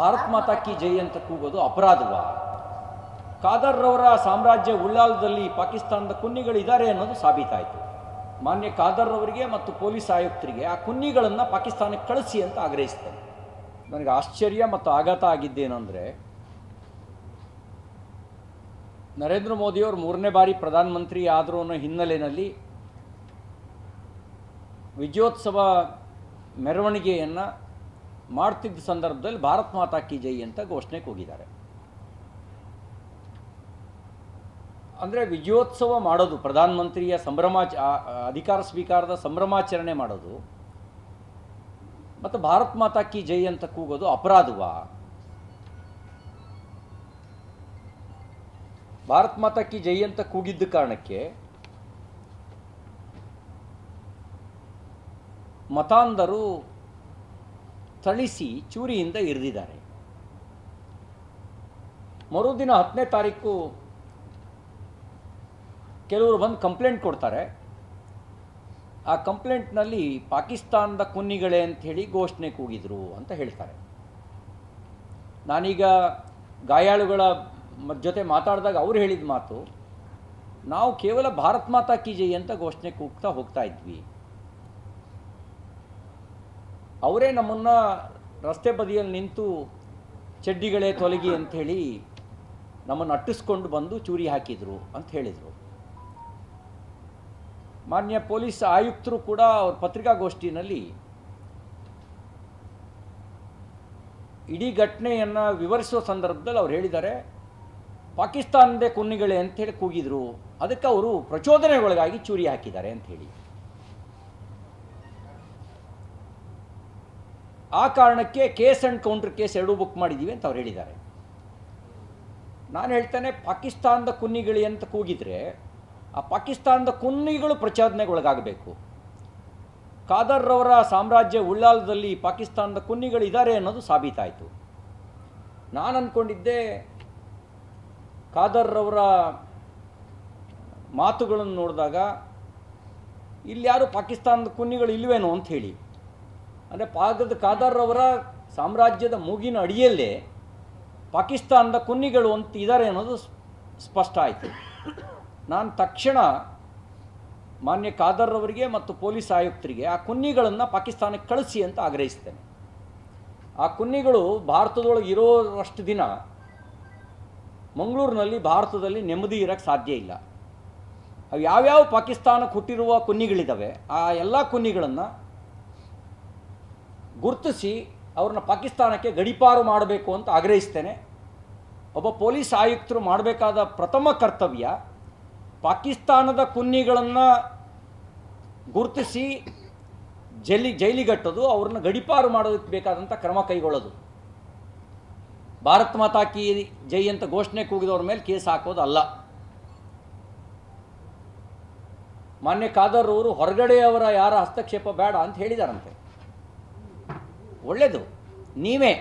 ಭಾರತ್ ಮಾತಾ ಕಿ ಜೈ ಅಂತ ಕೂಗೋದು ಅಪರಾಧವಾ? ಖಾದರ್ರವರ ಸಾಮ್ರಾಜ್ಯ ಉಳ್ಳಾಲದಲ್ಲಿ ಪಾಕಿಸ್ತಾನದ ಕುನ್ನಿಗಳಿದ್ದಾರೆ ಅನ್ನೋದು ಸಾಬೀತಾಯಿತು. ಮಾನ್ಯ ಖಾದರ್ರವರಿಗೆ ಮತ್ತು ಪೊಲೀಸ್ ಆಯುಕ್ತರಿಗೆ ಆ ಕುನ್ನಿಗಳನ್ನು ಪಾಕಿಸ್ತಾನಕ್ಕೆ ಕಳಿಸಿ ಅಂತ ಆಗ್ರಹಿಸ್ತಾರೆ ನನಗೆ ಆಶ್ಚರ್ಯ ಮತ್ತು ಆಘಾತ ಆಗಿದ್ದೇನೆಂದರೆ, ನರೇಂದ್ರ ಮೋದಿಯವರು ಮೂರನೇ ಬಾರಿ ಪ್ರಧಾನಮಂತ್ರಿ ಆದರು ಅನ್ನೋ ಹಿನ್ನೆಲೆಯಲ್ಲಿ ವಿಜಯೋತ್ಸವ ಮೆರವಣಿಗೆಯನ್ನು ಮಾಡ್ತಿದ್ದ ಸಂದರ್ಭದಲ್ಲಿ ಭಾರತ್ ಮಾತಾ ಕಿ ಜೈ ಅಂತ ಘೋಷಣೆ ಕೂಗಿದ್ದಾರೆ. ಅಂದರೆ ವಿಜಯೋತ್ಸವ ಮಾಡೋದು, ಪ್ರಧಾನಮಂತ್ರಿಯ ಸಂಭ್ರಮಾಚ ಅಧಿಕಾರ ಸ್ವೀಕಾರದ ಸಂಭ್ರಮಾಚರಣೆ ಮಾಡೋದು, ಮತ್ತು ಭಾರತ್ ಮಾತಾ ಕಿ ಜೈ ಅಂತ ಕೂಗೋದು ಅಪರಾಧವಾ? ಭಾರತ್ ಮಾತಾ ಕಿ ಜೈ ಅಂತ ಕೂಗಿದ್ದ ಕಾರಣಕ್ಕೆ ಮತಾಂಧರು ಥಳಿಸಿ ಚೂರಿಯಿಂದ ಇರಿದಿದ್ದಾರೆ. ಮರುದಿನ ಹತ್ತನೇ ತಾರೀಕು ಕೆಲವರು ಬಂದು ಕಂಪ್ಲೇಂಟ್ ಕೊಡ್ತಾರೆ. ಆ ಕಂಪ್ಲೇಂಟ್ನಲ್ಲಿ ಪಾಕಿಸ್ತಾನದ ಕುನ್ನಿಗಳೇ ಅಂಥೇಳಿ ಘೋಷಣೆ ಕೂಗಿದರು ಅಂತ ಹೇಳ್ತಾರೆ. ನಾನೀಗ ಗಾಯಾಳುಗಳ ಜೊತೆ ಮಾತಾಡಿದಾಗ ಅವ್ರು ಹೇಳಿದ ಮಾತು, ನಾವು ಕೇವಲ ಭಾರತ್ ಮಾತಾ ಕಿ ಜೈ ಅಂತ ಘೋಷಣೆ ಕೂಗ್ತಾ ಹೋಗ್ತಾ ಇದ್ವಿ. ಅವರೇ ನಮ್ಮನ್ನು ರಸ್ತೆ ಬದಿಯಲ್ಲಿ ನಿಂತು ಚಡ್ಡಿಗಳೇ ತೊಲಗಿ ಅಂಥೇಳಿ ನಮ್ಮನ್ನು ಅಟ್ಟಿಸ್ಕೊಂಡು ಬಂದು ಚೂರಿ ಹಾಕಿದರು ಅಂತ ಹೇಳಿದರು. ಮಾನ್ಯ ಪೊಲೀಸ್ ಆಯುಕ್ತರು ಕೂಡ ಅವ್ರ ಪತ್ರಿಕಾಗೋಷ್ಠಿನಲ್ಲಿ ಇಡೀ ಘಟನೆಯನ್ನು ವಿವರಿಸುವ ಸಂದರ್ಭದಲ್ಲಿ ಅವ್ರು ಹೇಳಿದ್ದಾರೆ, ಪಾಕಿಸ್ತಾನದೇ ಕುನ್ನಿಗಳೇ ಅಂಥೇಳಿ ಕೂಗಿದರು. ಅದಕ್ಕೆ ಅವರು ಪ್ರಚೋದನೆಗೊಳಗಾಗಿ ಚೂರಿ ಹಾಕಿದ್ದಾರೆ ಅಂತ ಆ ಕಾರಣಕ್ಕೆ ಕೇಸ್ ಆ್ಯಂಡ್ ಕೌಂಟರ್ ಕೇಸ್ ಎರಡೂ ಬುಕ್ ಮಾಡಿದ್ದೀವಿ ಅಂತ ಅವ್ರು ಹೇಳಿದ್ದಾರೆ. ನಾನು ಹೇಳ್ತೇನೆ, ಪಾಕಿಸ್ತಾನದ ಕುನ್ನಿಗಳಿ ಅಂತ ಕೂಗಿದರೆ ಆ ಪಾಕಿಸ್ತಾನದ ಕುನ್ನಿಗಳು ಪ್ರಚೋದನೆಗೊಳಗಾಗಬೇಕು ಖಾದರ್ರವರ ಸಾಮ್ರಾಜ್ಯ ಉಳ್ಳಾಲದಲ್ಲಿ ಪಾಕಿಸ್ತಾನದ ಕುನ್ನಿಗಳು ಇದ್ದಾರೆ ಅನ್ನೋದು ಸಾಬೀತಾಯಿತು. ನಾನು ಅಂದ್ಕೊಂಡಿದ್ದೆ ಖಾದರ್ರವರ ಮಾತುಗಳನ್ನು ನೋಡಿದಾಗ, ಇಲ್ಲಿ ಯಾರು ಪಾಕಿಸ್ತಾನದ ಕುನ್ನಿಗಳು ಇಲ್ವೇನೋ ಅಂತ ಹೇಳಿ. ಅಂದರೆ ಪಾಗದ ಖಾದರ್ರವರ ಸಾಮ್ರಾಜ್ಯದ ಮೂಗಿನ ಅಡಿಯಲ್ಲೇ ಪಾಕಿಸ್ತಾನದ ಕುನ್ನಿಗಳು ಅಂತ ಇದ್ದಾರೆ ಅನ್ನೋದು ಸ್ಪಷ್ಟ ಆಯಿತು. ನಾನು ತಕ್ಷಣ ಮಾನ್ಯ ಖಾದರ್ರವರಿಗೆ ಮತ್ತು ಪೊಲೀಸ್ ಆಯುಕ್ತರಿಗೆ ಆ ಕುನ್ನಿಗಳನ್ನು ಪಾಕಿಸ್ತಾನಕ್ಕೆ ಕಳಿಸಿ ಅಂತ ಆಗ್ರಹಿಸ್ತೇನೆ. ಆ ಕುನ್ನಿಗಳು ಭಾರತದೊಳಗೆ ಇರೋರಷ್ಟು ದಿನ ಮಂಗಳೂರಿನಲ್ಲಿ ಭಾರತದಲ್ಲಿ ನೆಮ್ಮದಿ ಇರೋಕ್ಕೆ ಸಾಧ್ಯ ಇಲ್ಲ. ಅವು ಯಾವ್ಯಾವ ಪಾಕಿಸ್ತಾನಕ್ಕೆ ಹುಟ್ಟಿರುವ ಕುನ್ನಿಗಳಿದ್ದಾವೆ ಆ ಎಲ್ಲ ಕುನ್ನಿಗಳನ್ನು ಗುರುತಿಸಿ ಅವ್ರನ್ನ ಪಾಕಿಸ್ತಾನಕ್ಕೆ ಗಡಿಪಾರು ಮಾಡಬೇಕು ಅಂತ ಆಗ್ರಹಿಸ್ತೇನೆ. ಒಬ್ಬ ಪೊಲೀಸ್ ಆಯುಕ್ತರು ಮಾಡಬೇಕಾದ ಪ್ರಥಮ ಕರ್ತವ್ಯ ಪಾಕಿಸ್ತಾನದ ಕುನ್ನಿಗಳನ್ನು ಗುರುತಿಸಿ ಜೈಲಿ ಜೈಲಿಗಟ್ಟೋದು, ಅವ್ರನ್ನ ಗಡಿಪಾರು ಮಾಡೋದಕ್ಕೆ ಬೇಕಾದಂಥ ಕ್ರಮ ಕೈಗೊಳ್ಳೋದು. ಭಾರತ್ ಮಾತಾ ಕಿ ಜೈ ಅಂತ ಘೋಷಣೆ ಕೂಗಿದವ್ರ ಮೇಲೆ ಕೇಸ್ ಹಾಕೋದು ಅಲ್ಲ. ಮಾನ್ಯ ಖಾದರ್ ಅವರು ಹೊರಗಡೆಯವರ ಯಾರ ಹಸ್ತಕ್ಷೇಪ ಬೇಡ ಅಂತ ಹೇಳಿದಾರಂತೆ. ಒಳ್ಳೆಯದು ನೀವೇ,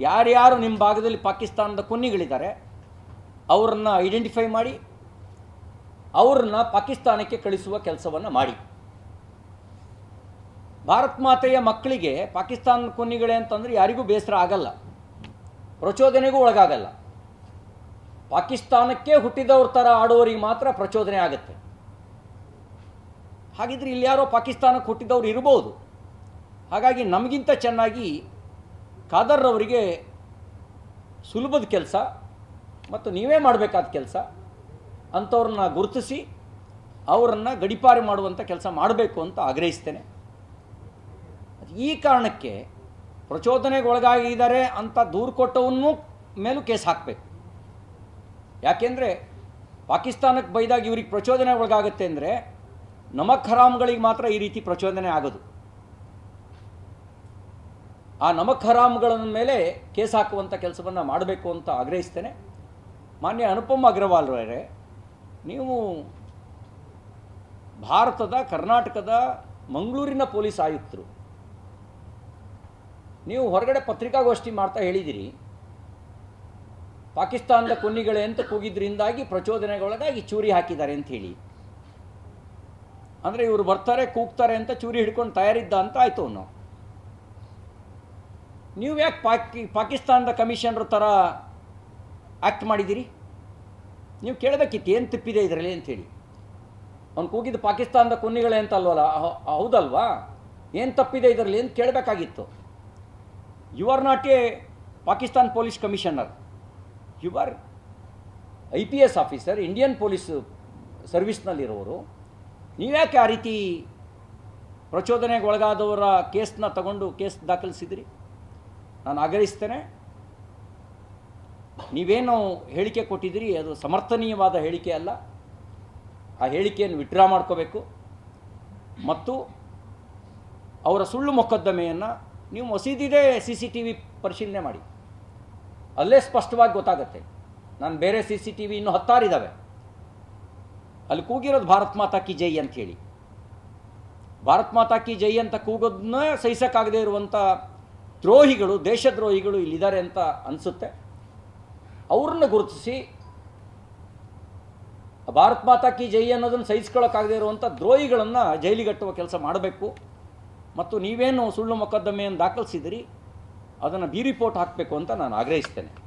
ಯಾರ್ಯಾರು ನಿಮ್ಮ ಭಾಗದಲ್ಲಿ ಪಾಕಿಸ್ತಾನದ ಕುನ್ನಿಗಳಿದ್ದಾರೆ, ಅವ್ರನ್ನ ಐಡೆಂಟಿಫೈ ಮಾಡಿ, ಅವ್ರನ್ನ ಪಾಕಿಸ್ತಾನಕ್ಕೆ ಕಳಿಸುವ ಕೆಲಸವನ್ನು ಮಾಡಿ. ಭಾರತ್ ಮಾತೆಯ ಮಕ್ಕಳಿಗೆ ಪಾಕಿಸ್ತಾನದ ಕುನ್ನಿಗಳೇ ಅಂತಂದರೆ ಯಾರಿಗೂ ಬೇಸರ ಆಗಲ್ಲ. ಪ್ರಚೋದನೆಗೂ ಒಳಗಾಗಲ್ಲ. ಪಾಕಿಸ್ತಾನಕ್ಕೆ ಹುಟ್ಟಿದವ್ರ ಥರ ಆಡೋರಿಗೆ ಮಾತ್ರ ಪ್ರಚೋದನೆ ಆಗುತ್ತೆ. ಹಾಗಿದ್ರೆ ಇಲ್ಲಿ ಯಾರೋ ಪಾಕಿಸ್ತಾನಕ್ಕೆ ಹುಟ್ಟಿದವ್ರು ಇರ್ಬೋದು. ಹಾಗಾಗಿ ನಮಗಿಂತ ಚೆನ್ನಾಗಿ ಖಾದರ್ರವರಿಗೆ ಸುಲಭದ ಕೆಲಸ ಮತ್ತು ನೀವೇ ಮಾಡಬೇಕಾದ ಕೆಲಸ ಅಂಥವ್ರನ್ನ ಗುರುತಿಸಿ ಅವರನ್ನು ಗಡಿಪಾರು ಮಾಡುವಂಥ ಕೆಲಸ ಮಾಡಬೇಕು ಅಂತ ಆಗ್ರಹಿಸ್ತೇನೆ. ಈ ಕಾರಣಕ್ಕೆ ಪ್ರಚೋದನೆಗೊಳಗಾಗಿದ್ದಾರೆ ಅಂತ ದೂರು ಕೊಟ್ಟವನ್ನೂ ಮೇಲೂ ಕೇಸ್ ಹಾಕಬೇಕು. ಯಾಕೆಂದರೆ ಪಾಕಿಸ್ತಾನಕ್ಕೆ ಬೈದಾಗ ಇವ್ರಿಗೆ ಪ್ರಚೋದನೆ ಒಳಗಾಗುತ್ತೆ ಅಂದರೆ ನಮಕ್ ಹರಾಮ್ಗಳಿಗೆ ಮಾತ್ರ ಈ ರೀತಿ ಪ್ರಚೋದನೆ ಆಗೋದು. ಆ ನಮಕ್ ಹರಾಮ್ಗಳ ಮೇಲೆ ಕೇಸ್ ಹಾಕುವಂಥ ಕೆಲಸವನ್ನು ಮಾಡಬೇಕು ಅಂತ ಆಗ್ರಹಿಸ್ತೇನೆ. ಮಾನ್ಯ ಅನುಪಮ್ ಅಗ್ರವಾಲ್ ಅವರೇ ನೀವು ಭಾರತದ, ಕರ್ನಾಟಕದ, ಮಂಗಳೂರಿನ ಪೊಲೀಸ್ ಆಯುಕ್ತರು. ನೀವು ಹೊರಗಡೆ ಪತ್ರಿಕಾಗೋಷ್ಠಿ ಮಾಡ್ತಾ ಹೇಳಿದಿರಿ. ಪಾಕಿಸ್ತಾನದ ಕುನ್ನಿಗಳೇ ಅಂತ ಕೂಗಿದ್ರಿಂದಾಗಿ ಪ್ರಚೋದನೆಗೊಳಗಾಗಿ ಚೂರಿ ಹಾಕಿದ್ದಾರೆ ಅಂತ ಹೇಳಿ. ಅಂದರೆ ಇವರು ಬರ್ತಾರೆ, ಕೂಗ್ತಾರೆ ಅಂತ ಚೂರಿ ಹಿಡ್ಕೊಂಡು ತಯಾರಿದ್ದ ಅಂತ ಆಯಿತು ಅವನು ನೀವು ಯಾಕೆ ಪಾಕಿ ಪಾಕಿಸ್ತಾನದ ಕಮಿಷನರ್ ಥರ ಆ್ಯಕ್ಟ್ ಮಾಡಿದ್ದೀರಿ? ನೀವು ಕೇಳಬೇಕಿತ್ತು, ಏನು ತಪ್ಪಿದೆ ಇದರಲ್ಲಿ ಅಂತೇಳಿ ಅವ್ನು ಕೂಗಿದ್ದು ಪಾಕಿಸ್ತಾನದ ಕುನ್ನಿಗಳೇ ಅಂತ ಅಲ್ವಲ್ಲ? ಹೌದಲ್ವಾ? ಏನು ತಪ್ಪಿದೆ ಇದರಲ್ಲಿ ಅಂತ ಕೇಳಬೇಕಾಗಿತ್ತು. You are not a Pakistan police commissioner. You are I P S officer Indian police ಸರ್ವಿಸ್ನಲ್ಲಿರೋರು ನೀವ್ಯಾಕೆ ಆ ರೀತಿ ಪ್ರಚೋದನೆಗೆ ಒಳಗಾದವರ ಕೇಸ್ನ ತಗೊಂಡು ಕೇಸ್ ದಾಖಲಿಸಿದ್ರಿ? ನಾನು ಆಗ್ರಹಿಸ್ತೇನೆ ನೀವೇನು ಹೇಳಿಕೆ ಕೊಟ್ಟಿದ್ದೀರಿ, ಅದು ಸಮರ್ಥನೀಯವಾದ ಹೇಳಿಕೆ ಅಲ್ಲ. ಆ ಹೇಳಿಕೆಯನ್ನು ವಿಡ್ರಾ ಮಾಡ್ಕೋಬೇಕು. ಮತ್ತು ಅವರ ಸುಳ್ಳು ಮೊಕದ್ದಮೆಯನ್ನು ನೀವು ಮಸೀದಿದೆ ಸಿ ಸಿ ಟಿ ವಿ ಪರಿಶೀಲನೆ ಮಾಡಿ. ಅಲ್ಲೇ ಸ್ಪಷ್ಟವಾಗಿ ಗೊತ್ತಾಗುತ್ತೆ. ನಾನು ಬೇರೆ ಸಿ ಸಿ ಟಿ ವಿ ಇನ್ನೂ ಹತ್ತಾರಿದ್ದಾವೆ ಅಲ್ಲಿ ಕೂಗಿರೋದು ಭಾರತ್ ಮಾತಾ ಕಿ ಜೈ ಅಂತ ಹೇಳಿ ಭಾರತ್ ಮಾತಾ ಕಿ ಜೈ ಅಂತ ಕೂಗೋದನ್ನ ಸಹಿಸೋಕ್ಕಾಗದೇ ಇರುವಂಥ ದ್ರೋಹಿಗಳು, ದೇಶದ್ರೋಹಿಗಳು ಇಲ್ಲಿದ್ದಾರೆ ಅಂತ ಅನಿಸುತ್ತೆ. ಅವ್ರನ್ನ ಗುರುತಿಸಿ, ಭಾರತ್ ಮಾತಾ ಕಿ ಜೈ ಅನ್ನೋದನ್ನು ಸಹಿಸ್ಕೊಳ್ಳೋಕ್ಕಾಗದೇ ಇರುವಂಥ ದ್ರೋಹಿಗಳನ್ನು ಜೈಲಿಗಟ್ಟುವ ಕೆಲಸ ಮಾಡಬೇಕು. ಮತ್ತು ನೀವೇನು ಸುಳ್ಳು ಮೊಕದ್ದಮೆಯನ್ನು ದಾಖಲಿಸಿದಿರಿ, ಅದನ್ನು ಬಿ ರಿಪೋರ್ಟ್ ಹಾಕಬೇಕು ಅಂತ ನಾನು ಆಗ್ರಹಿಸ್ತೇನೆ.